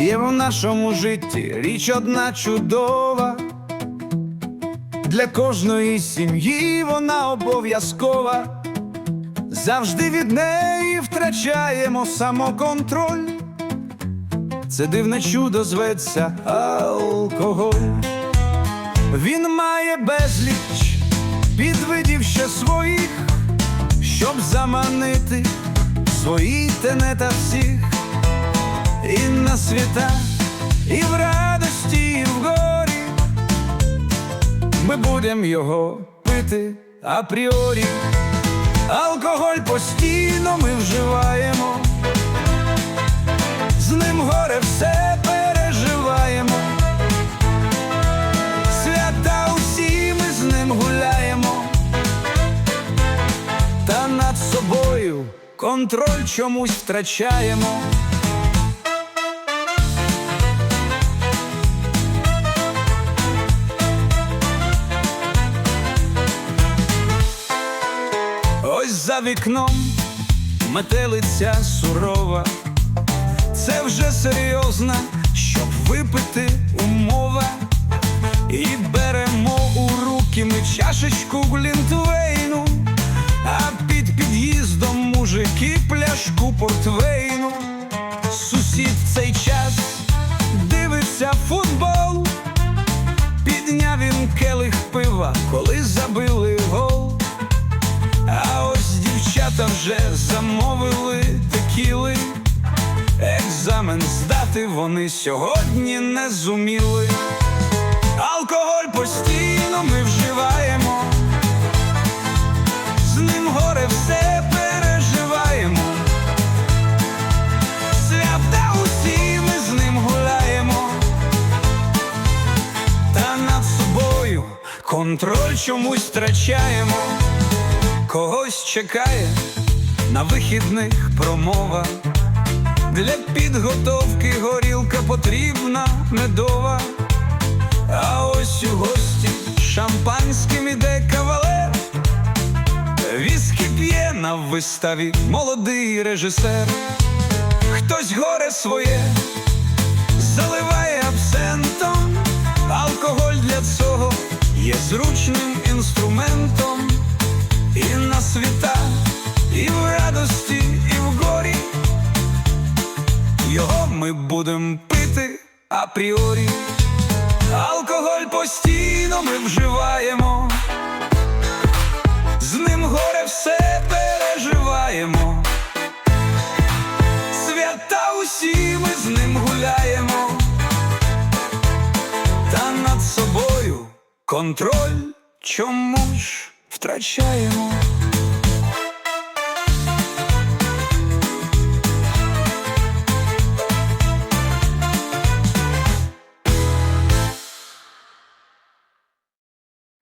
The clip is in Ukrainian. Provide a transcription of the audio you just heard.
Є в нашому житті річ одна чудова. Для кожної сім'ї вона обов'язкова. Завжди від неї втрачаємо самоконтроль. Це дивне чудо зветься алкоголь. Він має безліч підвидів ще своїх, щоб заманити свої тенета всіх і на свята, і в радості, і в горі. Ми будем його пити апріорі. Алкоголь постійно ми вживаємо, з ним горе все переживаємо. Свята усі ми з ним гуляємо, та над собою контроль чомусь втрачаємо. Вікном метелиця сурова, це вже серйозна, щоб випити умова, і беремо у руки ми чашечку глінтвейну, а під під'їздом мужики пляшку портвейну. Сусід в цей час дивиться футбол, підняв він келих пива, коли забили вже замовили текіли. Екзамен здати вони сьогодні не зуміли. Алкоголь постійно ми вживаємо, з ним горе все переживаємо. Свята усі ми з ним гуляємо, та над собою контроль чомусь втрачаємо. Когось чекає на вихідних промова. Для підготовки горілка потрібна медова. А ось у гості шампанським іде кавалер. Віскі п'є на виставі молодий режисер. Хтось горе своє заливає абсентом. Алкоголь для цього є зручним інструментом. Його ми будем пити апріорі. Алкоголь постійно ми вживаємо, з ним горе все переживаємо. Свята усі ми з ним гуляємо, та над собою контроль чому ж втрачаємо.